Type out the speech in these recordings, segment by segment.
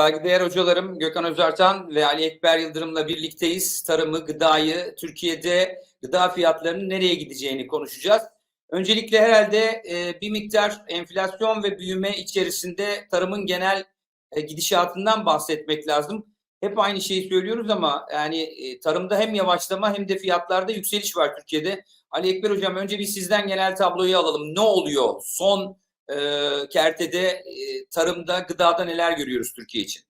Saygıdeğer hocalarım Gökhan Özartan ve Ali Ekber Yıldırım'la birlikteyiz. Tarımı, gıdayı, Türkiye'de gıda fiyatlarının nereye gideceğini konuşacağız. Öncelikle herhalde e, bir miktar enflasyon ve büyüme içerisinde tarımın genel e, gidişatından bahsetmek lazım. Hep aynı şeyi söylüyoruz ama yani e, tarımda hem yavaşlama hem de fiyatlarda yükseliş var Türkiye'de. Ali Ekber Hocam önce bir sizden genel tabloyu alalım. Ne oluyor? Son e, kertede e, tarımda, gıdada neler görüyoruz Türkiye için?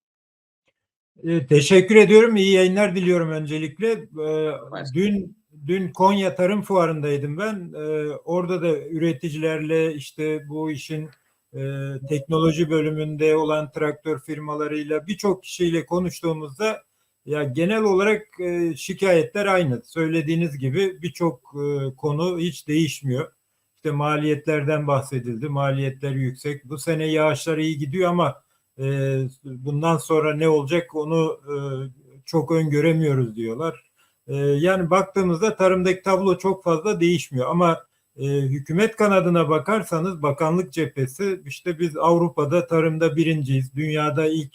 E, teşekkür ediyorum. İyi yayınlar diliyorum öncelikle. E, dün dün Konya Tarım Fuarı'ndaydım ben. E, orada da üreticilerle işte bu işin e, teknoloji bölümünde olan traktör firmalarıyla birçok kişiyle konuştuğumuzda ya genel olarak e, şikayetler aynı. Söylediğiniz gibi birçok e, konu hiç değişmiyor. İşte maliyetlerden bahsedildi. Maliyetler yüksek. Bu sene yağışlar iyi gidiyor ama e, bundan sonra ne olacak onu e, çok öngöremiyoruz diyorlar. E, yani baktığımızda tarımdaki tablo çok fazla değişmiyor ama e, hükümet kanadına bakarsanız bakanlık cephesi işte biz Avrupa'da tarımda birinciyiz. Dünyada ilk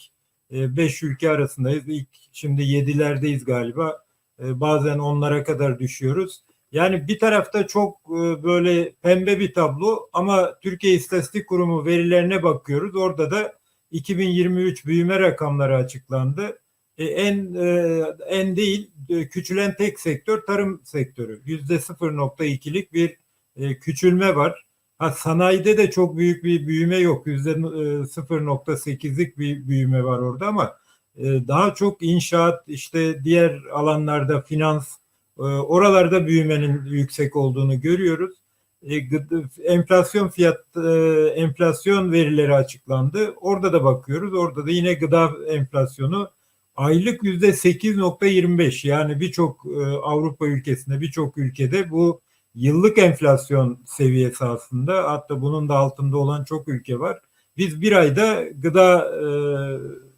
5 e, ülke arasındayız. İlk şimdi yedilerdeyiz galiba. E, bazen onlara kadar düşüyoruz. Yani bir tarafta çok e, böyle pembe bir tablo ama Türkiye İstatistik Kurumu verilerine bakıyoruz. Orada da 2023 büyüme rakamları açıklandı. E, en e, en değil küçülen tek sektör tarım sektörü. Yüzde 0.2'lik bir küçülme var. Ha, sanayide de çok büyük bir büyüme yok. Yüzde e, 0.8'lik bir büyüme var orada ama daha çok inşaat işte diğer alanlarda finans oralarda büyümenin yüksek olduğunu görüyoruz. E, enflasyon fiyat e, enflasyon verileri açıklandı. Orada da bakıyoruz. Orada da yine gıda enflasyonu aylık yüzde 8.25 yani birçok e, Avrupa ülkesinde birçok ülkede bu yıllık enflasyon seviyesi aslında hatta bunun da altında olan çok ülke var. Biz bir ayda gıda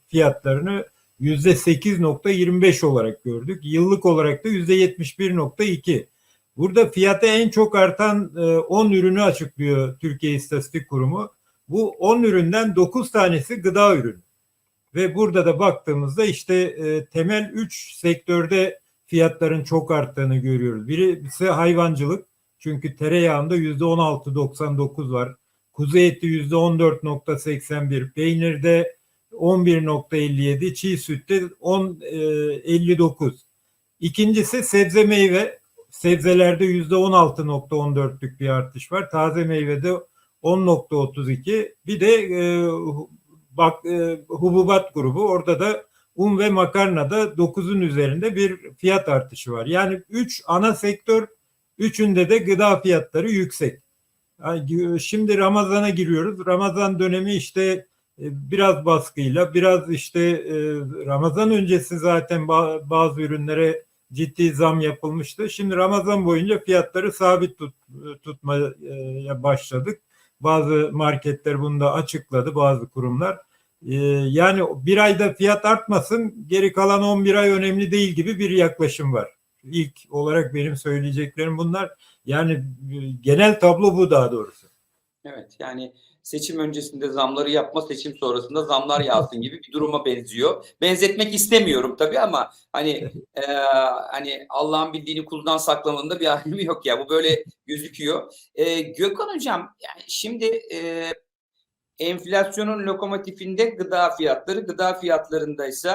fiyatlarını 8.25 olarak gördük. Yıllık olarak da yüzde 71.2. Burada fiyatı en çok artan 10 ürünü açıklıyor Türkiye İstatistik Kurumu. Bu 10 üründen 9 tanesi gıda ürünü. Ve burada da baktığımızda işte e, temel 3 sektörde fiyatların çok arttığını görüyoruz. Birisi hayvancılık. Çünkü tereyağında %16.99 var. Kuzu eti %14.81. Peynirde 11.57. Çiğ sütte 10.59. İkincisi sebze meyve. Sebzelerde %16.14'lük bir artış var. Taze meyvede 10.32. Bir de e, bak e, hububat grubu orada da un ve makarnada 9'un üzerinde bir fiyat artışı var. Yani 3 ana sektör üçünde de gıda fiyatları yüksek. Yani şimdi Ramazan'a giriyoruz. Ramazan dönemi işte e, biraz baskıyla biraz işte e, Ramazan öncesi zaten bazı ürünlere ciddi zam yapılmıştı. Şimdi Ramazan boyunca fiyatları sabit tut, tutmaya başladık. Bazı marketler bunu da açıkladı bazı kurumlar. Ee, yani bir ayda fiyat artmasın geri kalan 11 ay önemli değil gibi bir yaklaşım var. İlk olarak benim söyleyeceklerim bunlar. Yani e, genel tablo bu daha doğrusu. Evet yani seçim öncesinde zamları yapma, seçim sonrasında zamlar yağsın gibi bir duruma benziyor. Benzetmek istemiyorum tabii ama hani e, hani Allah'ın bildiğini kuldan saklamanın da bir alemi yok ya. Bu böyle gözüküyor. E, Gökhan hocam yani şimdi e, enflasyonun lokomotifinde gıda fiyatları, gıda fiyatlarında ise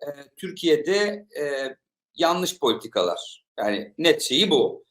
e, Türkiye'de e, yanlış politikalar. Yani net şeyi bu.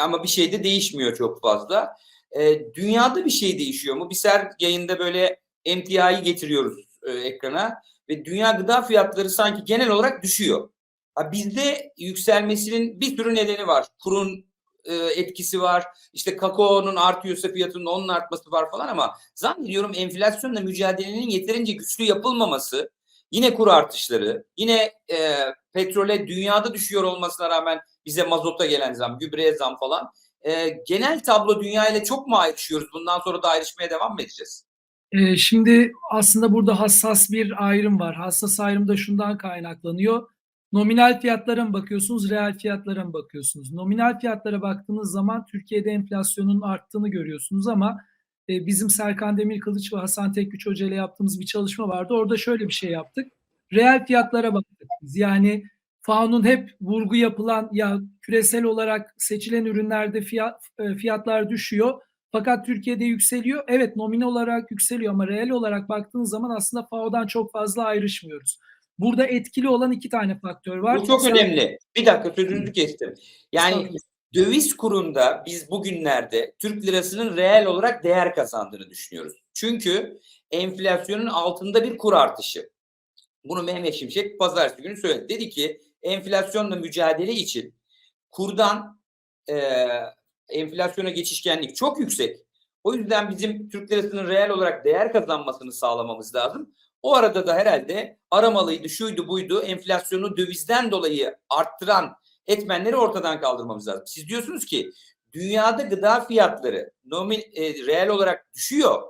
Ama bir şey de değişmiyor çok fazla. E, dünyada bir şey değişiyor mu? Biz her yayında böyle MTI'yi getiriyoruz e, ekrana ve dünya gıda fiyatları sanki genel olarak düşüyor. Ha, bizde yükselmesinin bir sürü nedeni var. Kurun e, etkisi var. İşte kakaonun artıyorsa fiyatının onun artması var falan ama zannediyorum enflasyonla mücadelenin yeterince güçlü yapılmaması, yine kur artışları, yine e, petrole dünyada düşüyor olmasına rağmen bize mazota gelen zam, gübreye zam falan. E, genel tablo dünya ile çok mu ayrışıyoruz? Bundan sonra da ayrışmaya devam mı edeceğiz? E, şimdi aslında burada hassas bir ayrım var. Hassas ayrım da şundan kaynaklanıyor. Nominal fiyatlara mı bakıyorsunuz, reel fiyatlara mı bakıyorsunuz? Nominal fiyatlara baktığınız zaman Türkiye'de enflasyonun arttığını görüyorsunuz ama e, bizim Serkan Demirkılıç ve Hasan Tekgüç Hoca ile yaptığımız bir çalışma vardı. Orada şöyle bir şey yaptık. Reel fiyatlara baktık. Yani FAO'nun hep vurgu yapılan ya küresel olarak seçilen ürünlerde fiyat, e, fiyatlar düşüyor. Fakat Türkiye'de yükseliyor. Evet nominal olarak yükseliyor ama reel olarak baktığınız zaman aslında FAO'dan çok fazla ayrışmıyoruz. Burada etkili olan iki tane faktör var. Bu çok Sen- önemli. Bir dakika sözünüzü kestim. Yani döviz kurunda biz bugünlerde Türk lirasının reel olarak değer kazandığını düşünüyoruz. Çünkü enflasyonun altında bir kur artışı. Bunu Mehmet Şimşek pazartesi günü söyledi. Dedi ki enflasyonla mücadele için kurdan e, enflasyona geçişkenlik çok yüksek. O yüzden bizim Türk lirasının reel olarak değer kazanmasını sağlamamız lazım. O arada da herhalde aramalıydı, şuydu buydu enflasyonu dövizden dolayı arttıran etmenleri ortadan kaldırmamız lazım. Siz diyorsunuz ki dünyada gıda fiyatları nomin, e, reel olarak düşüyor.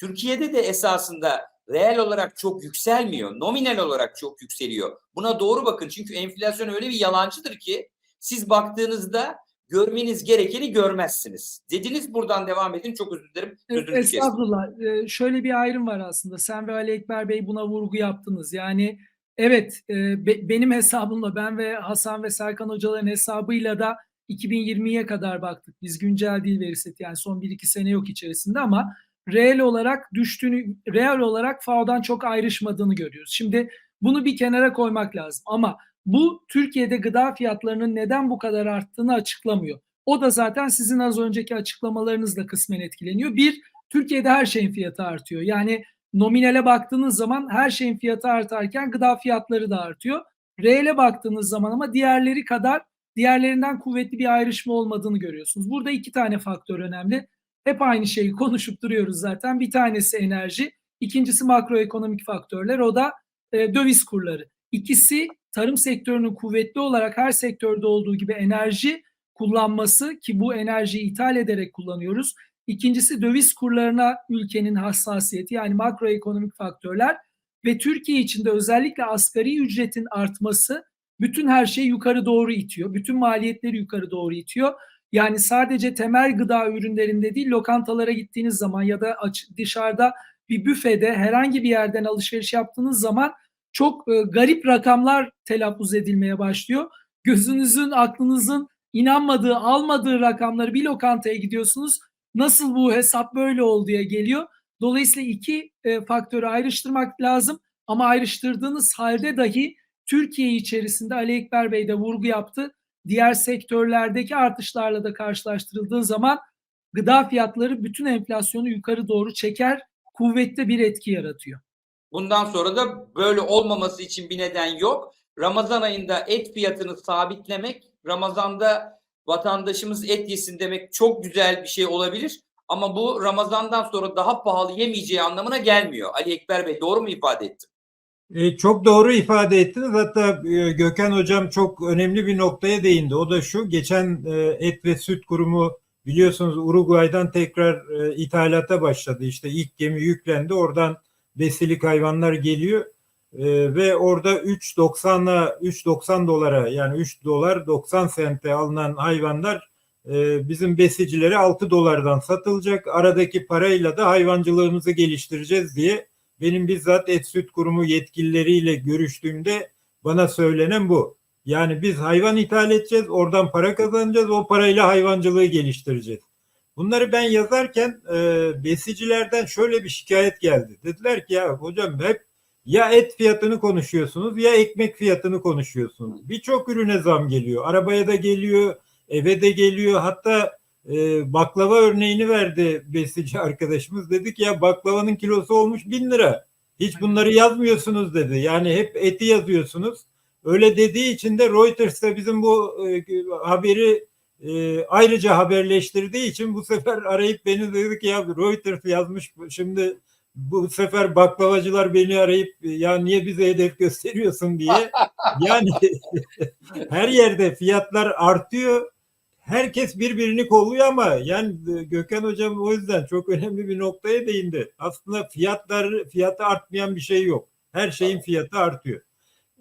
Türkiye'de de esasında reel olarak çok yükselmiyor. Nominal olarak çok yükseliyor. Buna doğru bakın çünkü enflasyon öyle bir yalancıdır ki siz baktığınızda görmeniz gerekeni görmezsiniz. Dediniz buradan devam edin. Çok özür dilerim. Sözünüzü kestim. Estağfurullah. Ee, şöyle bir ayrım var aslında. Sen ve Ali Ekber Bey buna vurgu yaptınız. Yani evet e, be- benim hesabımla ben ve Hasan ve Serkan hocaların hesabıyla da 2020'ye kadar baktık. Biz güncel değil veri seti yani son 1-2 sene yok içerisinde ama reel olarak düştüğünü, reel olarak FAO'dan çok ayrışmadığını görüyoruz. Şimdi bunu bir kenara koymak lazım ama bu Türkiye'de gıda fiyatlarının neden bu kadar arttığını açıklamıyor. O da zaten sizin az önceki açıklamalarınızla kısmen etkileniyor. Bir, Türkiye'de her şeyin fiyatı artıyor. Yani nominale baktığınız zaman her şeyin fiyatı artarken gıda fiyatları da artıyor. Reele baktığınız zaman ama diğerleri kadar diğerlerinden kuvvetli bir ayrışma olmadığını görüyorsunuz. Burada iki tane faktör önemli. Hep aynı şeyi konuşup duruyoruz zaten. Bir tanesi enerji, ikincisi makroekonomik faktörler. O da e, döviz kurları. İkisi tarım sektörünün kuvvetli olarak her sektörde olduğu gibi enerji kullanması ki bu enerjiyi ithal ederek kullanıyoruz. İkincisi döviz kurlarına ülkenin hassasiyeti yani makroekonomik faktörler ve Türkiye içinde özellikle asgari ücretin artması bütün her şeyi yukarı doğru itiyor. Bütün maliyetleri yukarı doğru itiyor. Yani sadece temel gıda ürünlerinde değil lokantalara gittiğiniz zaman ya da dışarıda bir büfede herhangi bir yerden alışveriş yaptığınız zaman çok e, garip rakamlar telaffuz edilmeye başlıyor. Gözünüzün, aklınızın inanmadığı, almadığı rakamları bir lokantaya gidiyorsunuz. Nasıl bu hesap böyle oldu diye geliyor. Dolayısıyla iki e, faktörü ayrıştırmak lazım ama ayrıştırdığınız halde dahi Türkiye içerisinde Ali Ekber Bey de vurgu yaptı. Diğer sektörlerdeki artışlarla da karşılaştırıldığı zaman gıda fiyatları bütün enflasyonu yukarı doğru çeker, kuvvetli bir etki yaratıyor. Bundan sonra da böyle olmaması için bir neden yok. Ramazan ayında et fiyatını sabitlemek, Ramazan'da vatandaşımız et yesin demek çok güzel bir şey olabilir. Ama bu Ramazan'dan sonra daha pahalı yemeyeceği anlamına gelmiyor. Ali Ekber Bey doğru mu ifade ettim? E, çok doğru ifade ettiniz. Hatta e, Gökhan Hocam çok önemli bir noktaya değindi. O da şu, geçen e, Et ve Süt Kurumu biliyorsunuz Uruguay'dan tekrar e, ithalata başladı. İşte ilk gemi yüklendi. Oradan besilik hayvanlar geliyor. E, ve orada 3.90'la 3.90 dolara yani 3 dolar 90 sente alınan hayvanlar e, bizim besicilere 6 dolardan satılacak. Aradaki parayla da hayvancılığımızı geliştireceğiz diye benim bizzat Et Süt Kurumu yetkilileriyle görüştüğümde bana söylenen bu. Yani biz hayvan ithal edeceğiz, oradan para kazanacağız, o parayla hayvancılığı geliştireceğiz. Bunları ben yazarken e, besicilerden şöyle bir şikayet geldi. Dediler ki ya hocam hep ya et fiyatını konuşuyorsunuz ya ekmek fiyatını konuşuyorsunuz. Birçok ürüne zam geliyor. Arabaya da geliyor, eve de geliyor. Hatta e, baklava örneğini verdi besici arkadaşımız. Dedik ya baklavanın kilosu olmuş bin lira. Hiç bunları yazmıyorsunuz dedi. Yani hep eti yazıyorsunuz. Öyle dediği için de Reuters da bizim bu e, haberi e, ayrıca haberleştirdiği için bu sefer arayıp beni dedi ki ya Reuters yazmış şimdi bu sefer baklavacılar beni arayıp ya niye bize hedef gösteriyorsun diye. Yani her yerde fiyatlar artıyor. Herkes birbirini kolluyor ama yani Gökhan hocam o yüzden çok önemli bir noktaya değindi. Aslında fiyatlar fiyatı artmayan bir şey yok. Her şeyin fiyatı artıyor.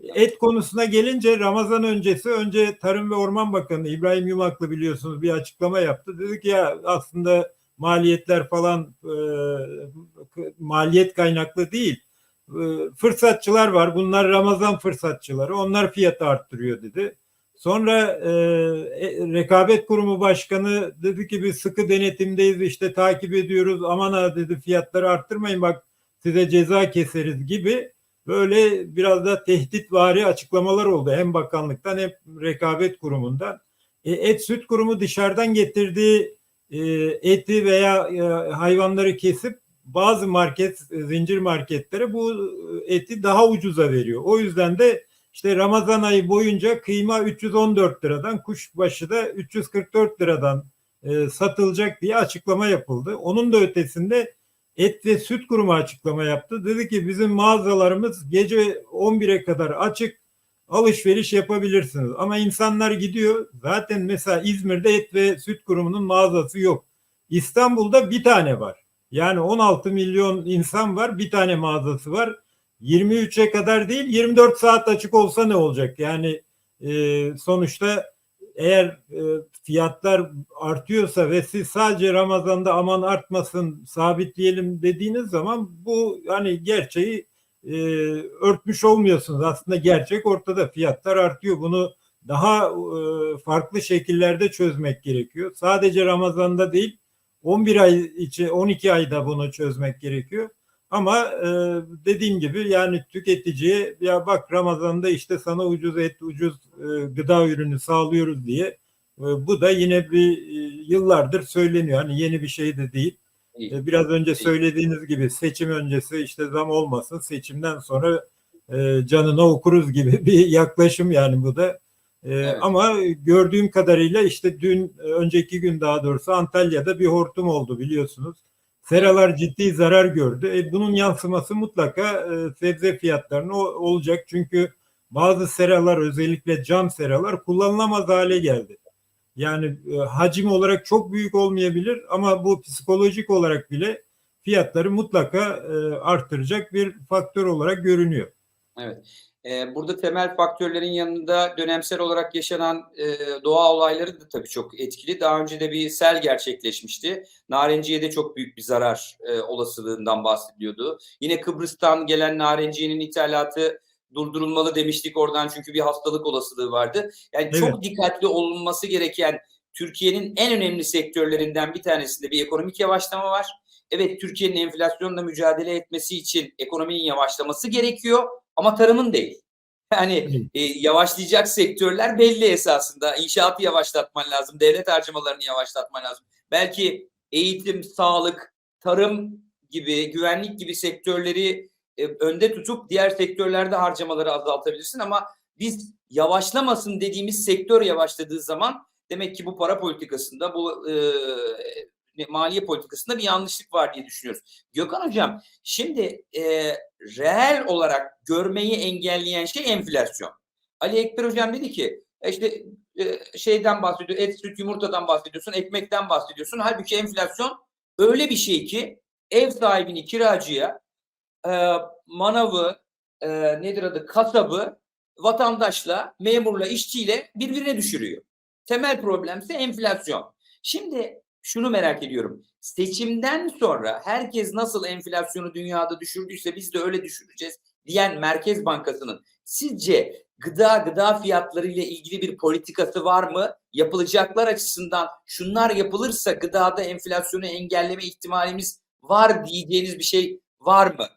Et konusuna gelince Ramazan öncesi önce Tarım ve Orman Bakanı İbrahim Yumaklı biliyorsunuz bir açıklama yaptı. Dedi ki ya aslında maliyetler falan e, maliyet kaynaklı değil. E, fırsatçılar var. Bunlar Ramazan fırsatçıları. Onlar fiyatı arttırıyor dedi. Sonra e, e, rekabet kurumu başkanı dedi ki biz sıkı denetimdeyiz işte takip ediyoruz aman ha dedi fiyatları arttırmayın bak size ceza keseriz gibi böyle biraz da tehditvari açıklamalar oldu hem bakanlıktan hem rekabet kurumundan. E, et süt kurumu dışarıdan getirdiği e, eti veya e, hayvanları kesip bazı market zincir marketlere bu eti daha ucuza veriyor. O yüzden de işte Ramazan ayı boyunca kıyma 314 liradan kuşbaşı da 344 liradan e, satılacak diye açıklama yapıldı. Onun da ötesinde Et ve Süt Kurumu açıklama yaptı. Dedi ki bizim mağazalarımız gece 11'e kadar açık alışveriş yapabilirsiniz. Ama insanlar gidiyor. Zaten mesela İzmir'de Et ve Süt Kurumu'nun mağazası yok. İstanbul'da bir tane var. Yani 16 milyon insan var. Bir tane mağazası var. 23'e kadar değil 24 saat açık olsa ne olacak? Yani e, sonuçta eğer e, fiyatlar artıyorsa ve siz sadece Ramazan'da aman artmasın sabitleyelim dediğiniz zaman bu hani gerçeği e, örtmüş olmuyorsunuz. Aslında gerçek ortada fiyatlar artıyor. Bunu daha e, farklı şekillerde çözmek gerekiyor. Sadece Ramazan'da değil 11 ay içi 12 ayda bunu çözmek gerekiyor. Ama e, dediğim gibi yani tüketiciye ya bak Ramazan'da işte sana ucuz et, ucuz e, gıda ürünü sağlıyoruz diye e, bu da yine bir e, yıllardır söyleniyor. Hani yeni bir şey de değil. E, biraz önce söylediğiniz gibi seçim öncesi işte zam olmasın, seçimden sonra e, canına okuruz gibi bir yaklaşım yani bu da. E, evet. Ama gördüğüm kadarıyla işte dün önceki gün daha doğrusu Antalya'da bir hortum oldu biliyorsunuz. Seralar ciddi zarar gördü. E, bunun yansıması mutlaka e, sebze fiyatlarına olacak. Çünkü bazı seralar özellikle cam seralar kullanılamaz hale geldi. Yani e, hacim olarak çok büyük olmayabilir ama bu psikolojik olarak bile fiyatları mutlaka e, arttıracak bir faktör olarak görünüyor. Evet. Burada temel faktörlerin yanında dönemsel olarak yaşanan doğa olayları da tabii çok etkili. Daha önce de bir sel gerçekleşmişti. Narenciye'de çok büyük bir zarar olasılığından bahsediliyordu. Yine Kıbrıs'tan gelen narenciyenin ithalatı durdurulmalı demiştik oradan çünkü bir hastalık olasılığı vardı. Yani evet. çok dikkatli olunması gereken Türkiye'nin en önemli sektörlerinden bir tanesinde bir ekonomik yavaşlama var. Evet Türkiye'nin enflasyonla mücadele etmesi için ekonominin yavaşlaması gerekiyor ama tarımın değil. Yani e, yavaşlayacak sektörler belli esasında. İnşaatı yavaşlatman lazım, devlet harcamalarını yavaşlatman lazım. Belki eğitim, sağlık, tarım gibi, güvenlik gibi sektörleri e, önde tutup diğer sektörlerde harcamaları azaltabilirsin ama biz yavaşlamasın dediğimiz sektör yavaşladığı zaman demek ki bu para politikasında bu e, maliye politikasında bir yanlışlık var diye düşünüyoruz. Gökhan Hocam şimdi e, reel olarak görmeyi engelleyen şey enflasyon. Ali Ekber Hocam dedi ki işte e, şeyden bahsediyor, et, süt, yumurtadan bahsediyorsun, ekmekten bahsediyorsun. Halbuki enflasyon öyle bir şey ki ev sahibini kiracıya, e, manavı, e, nedir adı, kasabı, vatandaşla, memurla, işçiyle birbirine düşürüyor. Temel problemse enflasyon. Şimdi şunu merak ediyorum. Seçimden sonra herkes nasıl enflasyonu dünyada düşürdüyse biz de öyle düşüreceğiz diyen Merkez Bankası'nın sizce gıda gıda fiyatları ile ilgili bir politikası var mı? Yapılacaklar açısından şunlar yapılırsa gıdada enflasyonu engelleme ihtimalimiz var diyeceğiniz bir şey var mı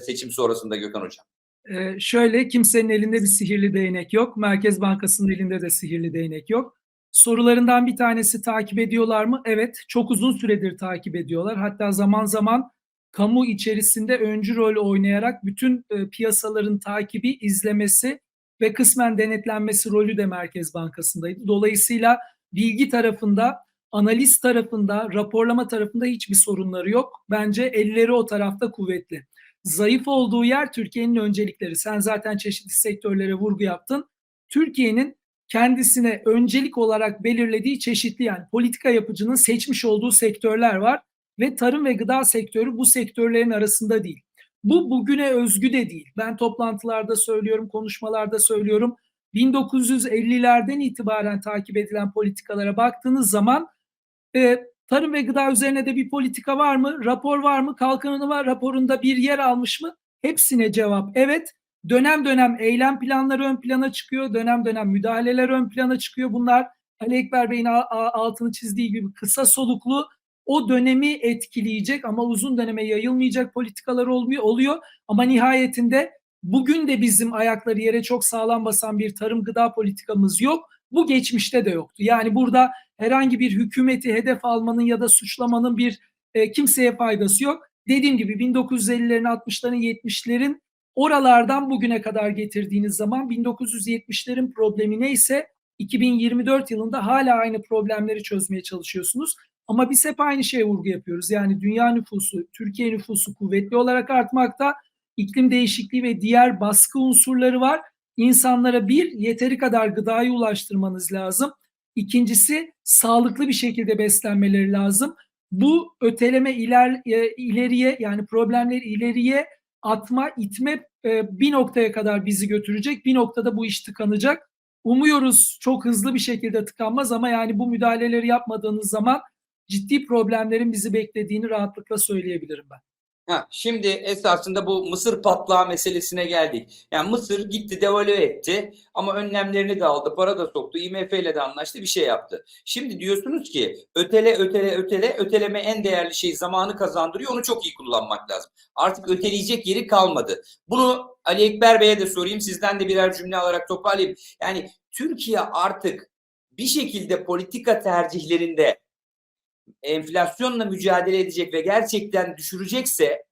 seçim sonrasında Gökhan Hocam? Ee, şöyle kimsenin elinde bir sihirli değnek yok. Merkez Bankası'nın elinde de sihirli değnek yok. Sorularından bir tanesi takip ediyorlar mı? Evet, çok uzun süredir takip ediyorlar. Hatta zaman zaman kamu içerisinde öncü rol oynayarak bütün e, piyasaların takibi, izlemesi ve kısmen denetlenmesi rolü de Merkez Bankası'ndaydı. Dolayısıyla bilgi tarafında, analiz tarafında, raporlama tarafında hiçbir sorunları yok. Bence elleri o tarafta kuvvetli. Zayıf olduğu yer Türkiye'nin öncelikleri. Sen zaten çeşitli sektörlere vurgu yaptın. Türkiye'nin kendisine öncelik olarak belirlediği çeşitli yani politika yapıcının seçmiş olduğu sektörler var ve tarım ve gıda sektörü bu sektörlerin arasında değil. Bu bugüne özgü de değil. Ben toplantılarda söylüyorum, konuşmalarda söylüyorum. 1950'lerden itibaren takip edilen politikalara baktığınız zaman e, Tarım ve gıda üzerine de bir politika var mı? Rapor var mı? Kalkınma raporunda bir yer almış mı? Hepsine cevap evet. Dönem dönem eylem planları ön plana çıkıyor. Dönem dönem müdahaleler ön plana çıkıyor. Bunlar Ali Ekber Bey'in altını çizdiği gibi kısa soluklu o dönemi etkileyecek ama uzun döneme yayılmayacak politikalar olmuyor oluyor. Ama nihayetinde bugün de bizim ayakları yere çok sağlam basan bir tarım gıda politikamız yok. Bu geçmişte de yoktu. Yani burada herhangi bir hükümeti hedef almanın ya da suçlamanın bir e, kimseye faydası yok. Dediğim gibi 1950'lerin, 60'ların, 70'lerin oralardan bugüne kadar getirdiğiniz zaman 1970'lerin problemi neyse 2024 yılında hala aynı problemleri çözmeye çalışıyorsunuz. Ama biz hep aynı şeye vurgu yapıyoruz. Yani dünya nüfusu, Türkiye nüfusu kuvvetli olarak artmakta. İklim değişikliği ve diğer baskı unsurları var. İnsanlara bir, yeteri kadar gıdayı ulaştırmanız lazım. İkincisi, sağlıklı bir şekilde beslenmeleri lazım. Bu öteleme iler, e, ileriye yani problemleri ileriye atma, itme e, bir noktaya kadar bizi götürecek. Bir noktada bu iş tıkanacak. Umuyoruz çok hızlı bir şekilde tıkanmaz ama yani bu müdahaleleri yapmadığınız zaman ciddi problemlerin bizi beklediğini rahatlıkla söyleyebilirim ben. Ha, şimdi esasında bu Mısır patlağı meselesine geldik. Yani Mısır gitti devalüe etti ama önlemlerini de aldı, para da soktu, IMF ile de anlaştı, bir şey yaptı. Şimdi diyorsunuz ki ötele ötele ötele, öteleme en değerli şey zamanı kazandırıyor, onu çok iyi kullanmak lazım. Artık öteleyecek yeri kalmadı. Bunu Ali Ekber Bey'e de sorayım, sizden de birer cümle alarak toparlayayım. Yani Türkiye artık bir şekilde politika tercihlerinde enflasyonla mücadele edecek ve gerçekten düşürecekse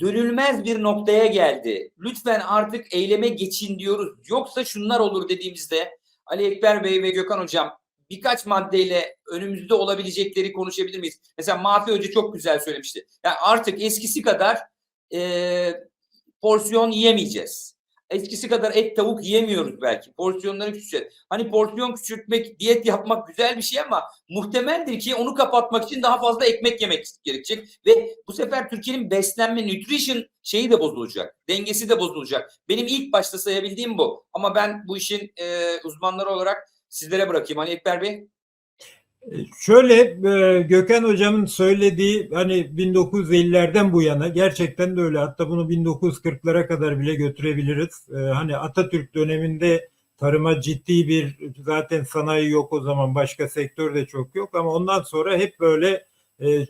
dönülmez bir noktaya geldi. Lütfen artık eyleme geçin diyoruz. Yoksa şunlar olur dediğimizde Ali Ekber Bey ve Gökhan Hocam birkaç maddeyle önümüzde olabilecekleri konuşabilir miyiz? Mesela Mafi Hoca çok güzel söylemişti. Yani artık eskisi kadar e, porsiyon yiyemeyeceğiz. Eskisi kadar et tavuk yiyemiyoruz belki. Porsiyonları küçülteceğiz. Hani porsiyon küçültmek, diyet yapmak güzel bir şey ama muhtemeldir ki onu kapatmak için daha fazla ekmek yemek gerekecek. Ve bu sefer Türkiye'nin beslenme, nutrition şeyi de bozulacak. Dengesi de bozulacak. Benim ilk başta sayabildiğim bu. Ama ben bu işin e, uzmanları olarak sizlere bırakayım. Ali Ekber Bey. Şöyle e, Gökhan hocamın söylediği hani 1950'lerden bu yana gerçekten de öyle. Hatta bunu 1940'lara kadar bile götürebiliriz. E, Hani Atatürk döneminde tarıma ciddi bir zaten sanayi yok o zaman başka sektör de çok yok ama ondan sonra hep böyle e,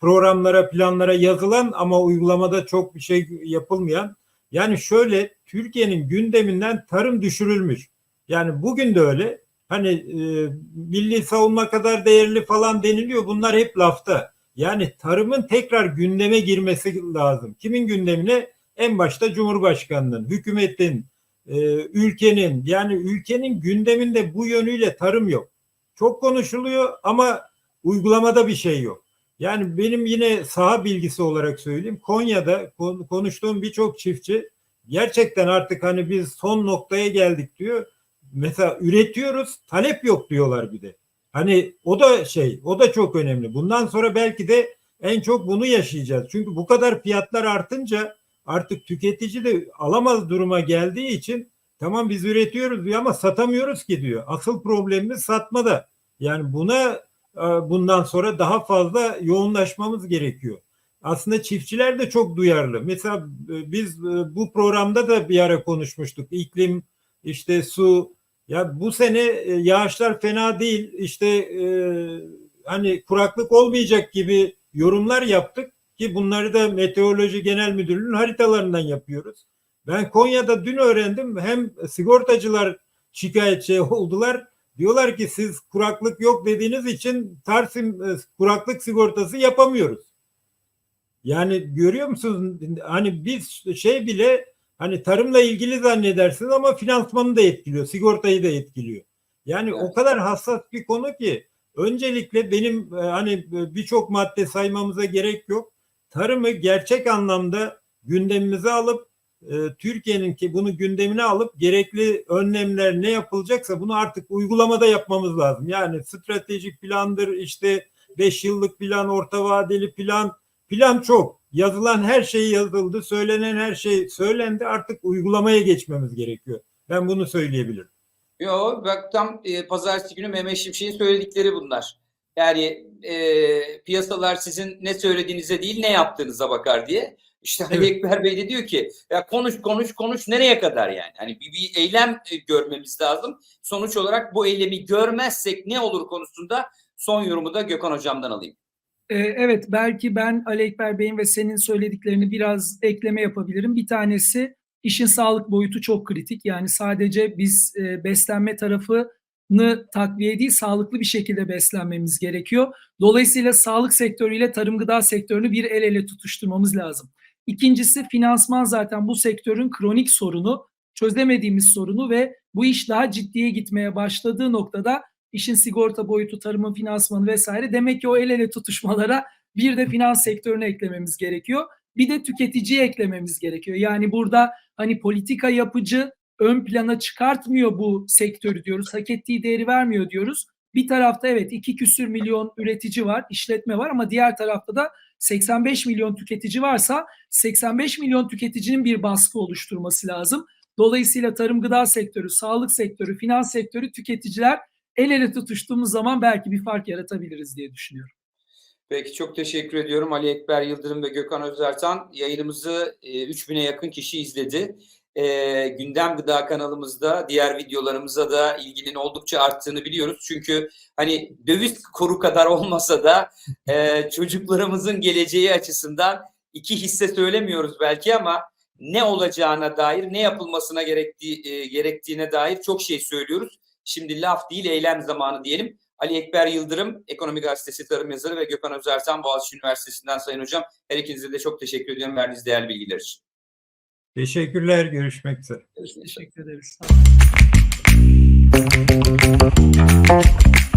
programlara planlara yazılan ama uygulamada çok bir şey yapılmayan yani şöyle Türkiye'nin gündeminden tarım düşürülmüş. Yani bugün de öyle. Hani e, milli savunma kadar değerli falan deniliyor. Bunlar hep lafta. Yani tarımın tekrar gündeme girmesi lazım. Kimin gündemine? En başta Cumhurbaşkanının, hükümetin, e, ülkenin yani ülkenin gündeminde bu yönüyle tarım yok. Çok konuşuluyor ama uygulamada bir şey yok. Yani benim yine saha bilgisi olarak söyleyeyim. Konya'da kon- konuştuğum birçok çiftçi gerçekten artık hani biz son noktaya geldik diyor. Mesela üretiyoruz, talep yok diyorlar bir de. Hani o da şey, o da çok önemli. Bundan sonra belki de en çok bunu yaşayacağız. Çünkü bu kadar fiyatlar artınca artık tüketici de alamaz duruma geldiği için tamam biz üretiyoruz diyor ama satamıyoruz ki diyor. Asıl problemimiz satmada. Yani buna e, bundan sonra daha fazla yoğunlaşmamız gerekiyor. Aslında çiftçiler de çok duyarlı. Mesela e, biz e, bu programda da bir ara konuşmuştuk. İklim, işte su. Ya bu sene e, yağışlar fena değil. İşte e, hani kuraklık olmayacak gibi yorumlar yaptık ki bunları da Meteoroloji Genel Müdürlüğü'nün haritalarından yapıyoruz. Ben Konya'da dün öğrendim. Hem sigortacılar şikayetçi oldular. Diyorlar ki siz kuraklık yok dediğiniz için Tarsim e, kuraklık sigortası yapamıyoruz. Yani görüyor musunuz? Hani biz şey bile hani tarımla ilgili zannedersiniz ama finansmanı da etkiliyor, sigortayı da etkiliyor. Yani Evet. o kadar hassas bir konu ki öncelikle benim e, hani e, birçok madde saymamıza gerek yok. Tarımı gerçek anlamda gündemimize alıp e, Türkiye'nin ki bunu gündemine alıp gerekli önlemler ne yapılacaksa bunu artık uygulamada yapmamız lazım. Yani stratejik plandır işte 5 yıllık plan, orta vadeli plan, plan çok. Yazılan her şey yazıldı, söylenen her şey söylendi. Artık uygulamaya geçmemiz gerekiyor. Ben bunu söyleyebilirim. Yo bak tam e, pazartesi günü Mehmet Şimşek'in söyledikleri bunlar. Yani e, piyasalar sizin ne söylediğinize değil ne yaptığınıza bakar diye. İşte Ali Evet. Ekber Bey de diyor ki ya konuş konuş konuş nereye kadar yani? Hani bir, bir eylem e, görmemiz lazım. Sonuç olarak bu eylemi görmezsek ne olur konusunda son yorumu da Gökhan Hocam'dan alayım. Ee, Evet, belki ben Ali Ekber Bey'in ve senin söylediklerini biraz ekleme yapabilirim. Bir tanesi işin sağlık boyutu çok kritik. Yani sadece biz e, beslenme tarafını takviye değil, sağlıklı bir şekilde beslenmemiz gerekiyor. Dolayısıyla sağlık sektörüyle tarım gıda sektörünü bir el ele tutuşturmamız lazım. İkincisi finansman zaten bu sektörün kronik sorunu, çözemediğimiz sorunu ve bu iş daha ciddiye gitmeye başladığı noktada işin sigorta boyutu, tarımın finansmanı vesaire. Demek ki o el ele tutuşmalara bir de finans sektörünü eklememiz gerekiyor. Bir de tüketiciyi eklememiz gerekiyor. Yani burada hani politika yapıcı ön plana çıkartmıyor bu sektörü diyoruz. Hak ettiği değeri vermiyor diyoruz. Bir tarafta evet iki küsür milyon üretici var, işletme var ama diğer tarafta da 85 milyon tüketici varsa 85 milyon tüketicinin bir baskı oluşturması lazım. Dolayısıyla tarım gıda sektörü, sağlık sektörü, finans sektörü, tüketiciler el ele tutuştuğumuz zaman belki bir fark yaratabiliriz diye düşünüyorum. Peki çok teşekkür ediyorum Ali Ekber Yıldırım ve Gökhan Özertan. Yayınımızı e, 3000'e yakın kişi izledi. E, Gündem Gıda kanalımızda diğer videolarımıza da ilginin oldukça arttığını biliyoruz. Çünkü hani döviz kuru kadar olmasa da e, çocuklarımızın geleceği açısından iki hisse söylemiyoruz belki ama ne olacağına dair, ne yapılmasına gerektiği, e, gerektiğine dair çok şey söylüyoruz. Şimdi laf değil eylem zamanı diyelim. Ali Ekber Yıldırım, Ekonomi Gazetesi tarım yazarı ve Gökhan Özertan Boğaziçi Üniversitesi'nden Sayın Hocam. Her ikinize de çok teşekkür ediyorum verdiğiniz değerli bilgiler için. Teşekkürler. Görüşmek üzere. Teşekkür ederiz. Sağ olun.